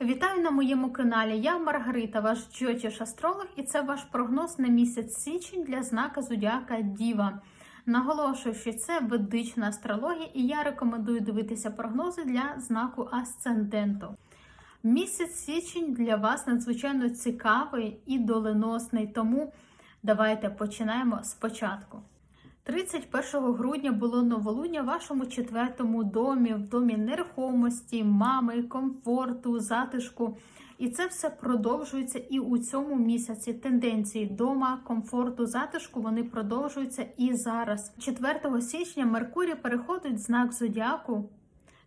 Вітаю на моєму каналі. Я Маргарита, ваш джотіш астролог, і це ваш прогноз на місяць січень для знака Зодіака Діва. Наголошую, що це ведична астрологія, і я рекомендую дивитися прогнози для знаку Асценденту. Місяць січень для вас надзвичайно цікавий і доленосний, тому давайте починаємо спочатку. 31 грудня було новолуння в вашому четвертому домі, в домі нерухомості, мами, комфорту, затишку. І це все продовжується і у цьому місяці. Тенденції дома, комфорту, затишку вони продовжуються і зараз. 4 січня Меркурій переходить в знак зодіаку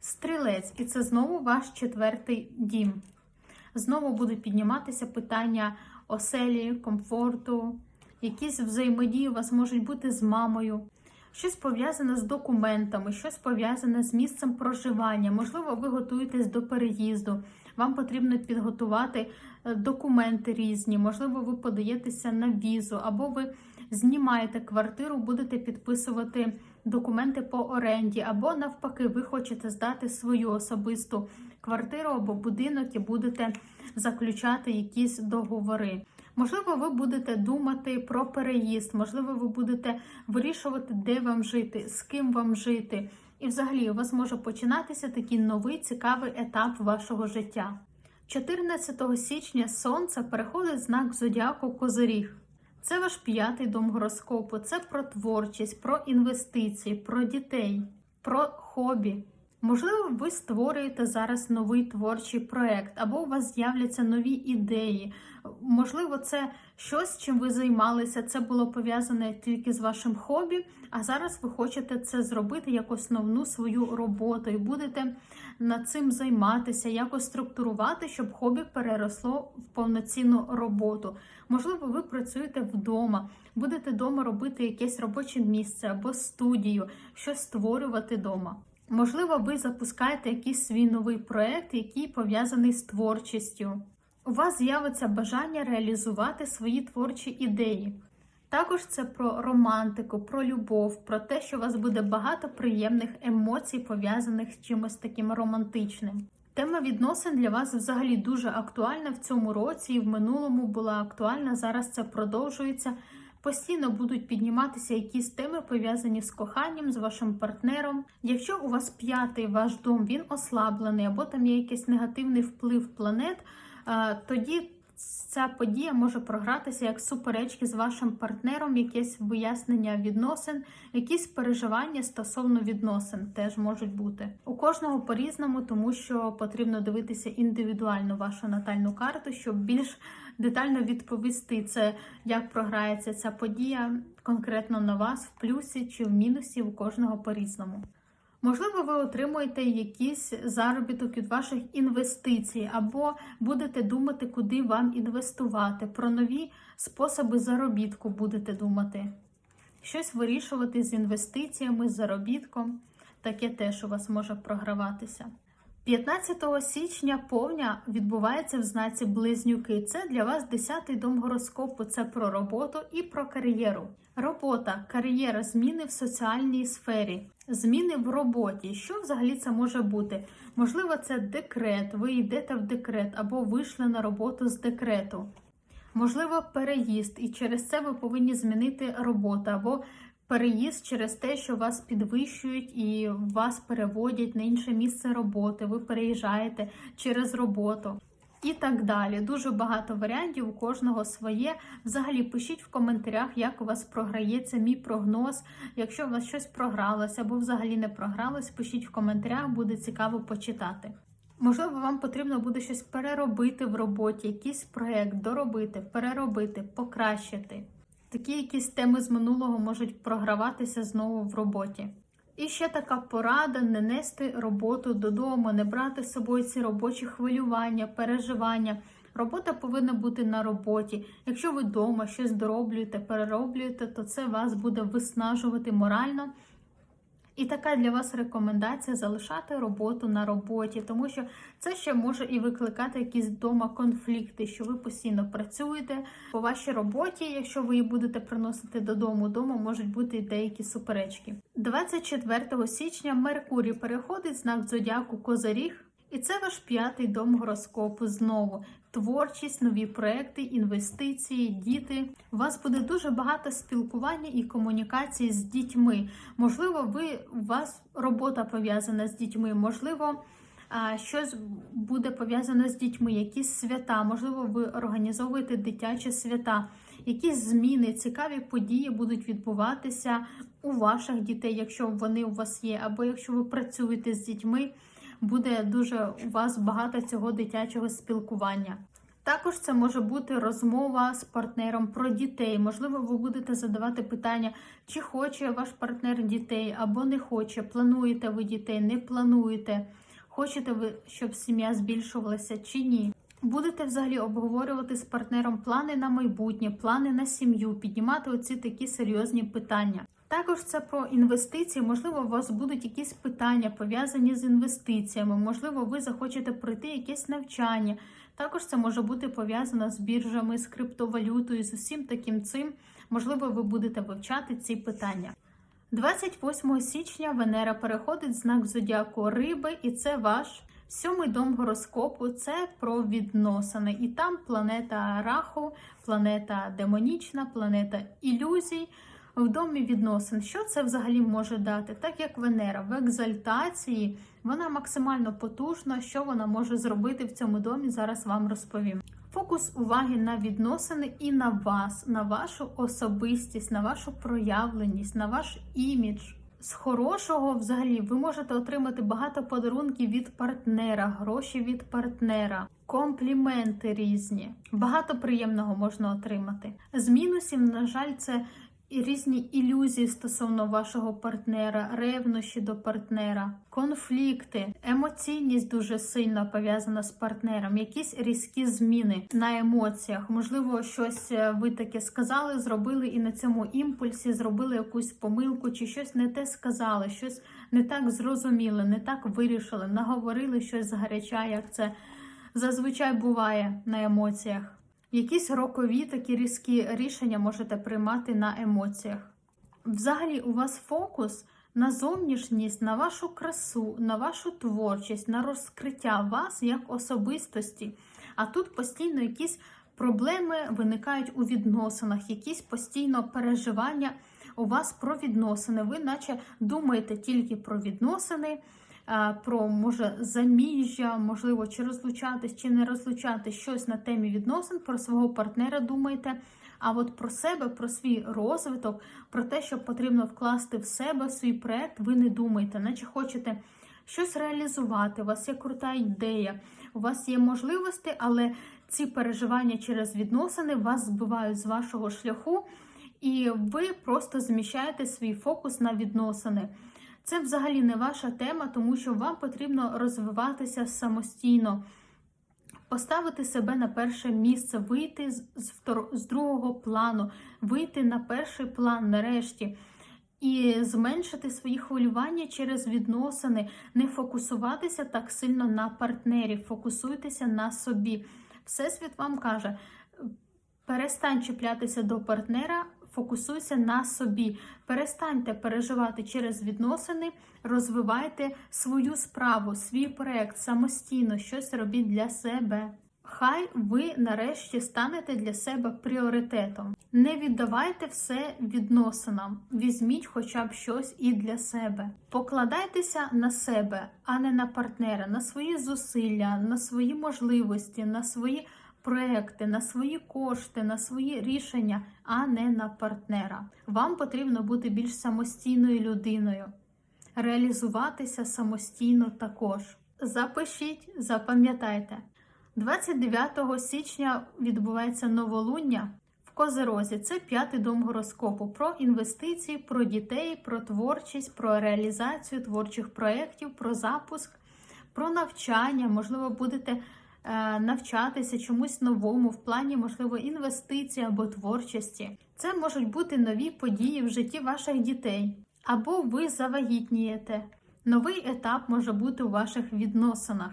Стрілець, і це знову ваш четвертий дім. Знову будуть підніматися питання оселі, комфорту, якісь взаємодії у вас можуть бути з мамою, щось пов'язане з документами, щось пов'язане з місцем проживання. Можливо, ви готуєтесь до переїзду. Вам потрібно підготувати е, документи різні, можливо, ви подаєтеся на візу, або ви знімаєте квартиру, будете підписувати документи по оренді, або навпаки, ви хочете здати свою особисту квартиру або будинок і будете заключати якісь договори. Можливо, ви будете думати про переїзд, можливо, ви будете вирішувати, де вам жити, з ким вам жити. І взагалі у вас може починатися такий новий цікавий етап вашого життя. 14 січня Сонце переходить знак зодіаку Козиріг. Це ваш п'ятий дом гороскопу. Це про творчість, про інвестиції, про дітей, про хобі. Можливо, ви створюєте зараз новий творчий проект, або у вас з'являться нові ідеї. Можливо, це щось, чим ви займалися. Це було пов'язане тільки з вашим хобі, а зараз ви хочете це зробити як основну свою роботу і будете над цим займатися, якось структурувати, щоб хобі переросло в повноцінну роботу. Можливо, ви працюєте вдома, будете вдома робити якесь робоче місце або студію, щось створювати вдома. Можливо, ви запускаєте якийсь свій новий проект, який пов'язаний з творчістю. У вас з'явиться бажання реалізувати свої творчі ідеї. Також це про романтику, про любов, про те, що у вас буде багато приємних емоцій, пов'язаних з чимось таким романтичним. Тема відносин для вас взагалі дуже актуальна в цьому році і в минулому була актуальна. Зараз це продовжується. Постійно будуть підніматися якісь теми пов'язані з коханням, з вашим партнером. Якщо у вас п'ятий ваш дом він ослаблений, або там є якийсь негативний вплив планет, тоді ця подія може програтися як суперечки з вашим партнером, якесь вияснення відносин, якісь переживання стосовно відносин теж можуть бути. У кожного по-різному, тому що потрібно дивитися індивідуально вашу натальну карту, щоб більш детально відповісти, це як програється ця подія конкретно на вас в плюсі чи в мінусі у кожного по-різному. Можливо, ви отримуєте якийсь заробіток від ваших інвестицій, або будете думати, куди вам інвестувати. Про нові способи заробітку будете думати. Щось вирішувати з інвестиціями, з заробітком. Таке теж у вас може програватися. 15 січня повня відбувається в знаці Близнюки. Це для вас 10-й дом гороскопу. Це про роботу і про кар'єру. Робота, кар'єра, зміни в соціальній сфері, зміни в роботі. Що взагалі це може бути? Можливо, це декрет, ви йдете в декрет або вийшли на роботу з декрету. Можливо, переїзд, і через це ви повинні змінити роботу або переїзд через те, що вас підвищують і вас переводять на інше місце роботи. Ви переїжджаєте через роботу. І так далі. Дуже багато варіантів, у кожного своє. Взагалі, пишіть в коментарях, як у вас програється мій прогноз. Якщо у вас щось програлося або взагалі не програлось, пишіть в коментарях, буде цікаво почитати. Можливо, вам потрібно буде щось переробити в роботі, якийсь проєкт, доробити, переробити, покращити. Такі якісь теми з минулого можуть програватися знову в роботі. І ще така порада: не нести роботу додому, не брати з собою ці робочі хвилювання, переживання. Робота повинна бути на роботі. Якщо ви вдома щось дороблюєте, перероблюєте, то це вас буде виснажувати морально. І така для вас рекомендація залишати роботу на роботі, тому що це ще може і викликати якісь вдома конфлікти, що ви постійно працюєте по вашій роботі. Якщо ви її будете приносити додому, вдома можуть бути деякі суперечки. 24 січня Меркурій переходить знак зодіаку Козаріг. І це ваш п'ятий дом гороскопу знову. Творчість, нові проекти, інвестиції, діти. У вас буде дуже багато спілкування і комунікації з дітьми. Можливо, ви у вас робота пов'язана з дітьми, можливо, щось буде пов'язано з дітьми, якісь свята, можливо, ви організовуєте дитячі свята, якісь зміни, цікаві події будуть відбуватися у ваших дітей, якщо вони у вас є, або якщо ви працюєте з дітьми, буде дуже у вас багато цього дитячого спілкування. Також це може бути розмова з партнером про дітей. Можливо, ви будете задавати питання, чи хоче ваш партнер дітей або не хоче. Плануєте ви дітей, не плануєте. Хочете ви, щоб сім'я збільшувалася чи ні? Будете взагалі обговорювати з партнером плани на майбутнє, плани на сім'ю, піднімати оці такі серйозні питання. Також це про інвестиції. Можливо, у вас будуть якісь питання пов'язані з інвестиціями. Можливо, ви захочете пройти якесь навчання. Також це може бути пов'язано з біржами, з криптовалютою, з усім таким цим. Можливо, ви будете вивчати ці питання. 28 січня Венера переходить в знак зодіаку Риби, і це ваш сьомий дом гороскопу. Це про відносини. І там планета Раху, планета демонічна, планета ілюзій. В домі відносин, що це взагалі може дати? Так як Венера в екзальтації, вона максимально потужна. Що вона може зробити в цьому домі? Зараз вам розповім. Фокус уваги на відносини і на вас, на вашу особистість, на вашу проявленість, на ваш імідж. З хорошого, взагалі, ви можете отримати багато подарунків від партнера, гроші від партнера, компліменти різні. Багато приємного можна отримати. З мінусів, на жаль, це різні ілюзії стосовно вашого партнера, ревнощі до партнера, конфлікти, емоційність дуже сильно пов'язана з партнером, якісь різкі зміни на емоціях. Можливо, щось е, ви таке сказали, зробили, і на цьому імпульсі зробили якусь помилку, чи щось не те сказали, щось не так зрозуміли, не так вирішили, наговорили щось згаряча, як це зазвичай буває на емоціях. Якісь рокові такі різкі рішення можете приймати на емоціях. Взагалі, у вас фокус на зовнішність, на вашу красу, на вашу творчість, на розкриття вас як особистості. А тут постійно якісь проблеми виникають у відносинах, якісь постійно переживання у вас про відносини. Ви, наче думаєте тільки про відносини про може заміжжя, можливо, чи розлучатись, чи не розлучатись щось на темі відносин, про свого партнера думаєте. А от про себе, про свій розвиток, про те, що потрібно вкласти в себе в свій проект, ви не думаєте, наче хочете щось реалізувати. У вас є крута ідея, у вас є можливості, але ці переживання через відносини вас збивають з вашого шляху, і ви просто зміщаєте свій фокус на відносини. Це взагалі не ваша тема, тому що вам потрібно розвиватися самостійно, поставити себе на перше місце, вийти з, з другого плану, вийти на перший план нарешті. І зменшити свої хвилювання через відносини, не фокусуватися так сильно на партнері, фокусуйтеся на собі. Всесвіт вам каже: перестань чіплятися до партнера, фокусуйся на собі. Перестаньте переживати через відносини, розвивайте свою справу, свій проект самостійно, щось робіть для себе. Хай ви нарешті станете для себе пріоритетом. Не віддавайте все відносинам, візьміть хоча б щось і для себе. Покладайтеся на себе, а не на партнера, на свої зусилля, на свої можливості, на свої проекти, на свої кошти, на свої рішення, а не на партнера. Вам потрібно бути більш самостійною людиною, реалізуватися самостійно також. Запишіть, запам'ятайте, 29 січня відбувається новолуння. в Козерозі це п'ятий дом гороскопу про інвестиції, про дітей, про творчість, про реалізацію творчих проєктів, про запуск, про навчання. Можливо, будете навчатися чомусь новому в плані, можливо, інвестицій або творчості. Це можуть бути нові події в житті ваших дітей, або ви завагітнієте. Новий етап може бути у ваших відносинах.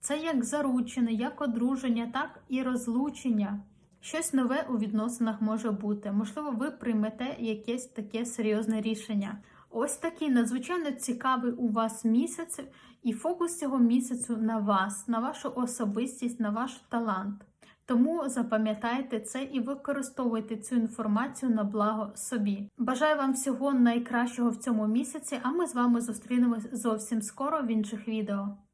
Це як заручення, як одруження, так і розлучення. Щось нове у відносинах може бути. Можливо, ви приймете якесь таке серйозне рішення. Ось такий надзвичайно цікавий у вас місяць, І фокус цього місяцю на вас, на вашу особистість, на ваш талант. Тому запам'ятайте це і використовуйте цю інформацію на благо собі. Бажаю вам всього найкращого в цьому місяці, а ми з вами зустрінемось зовсім скоро в інших відео.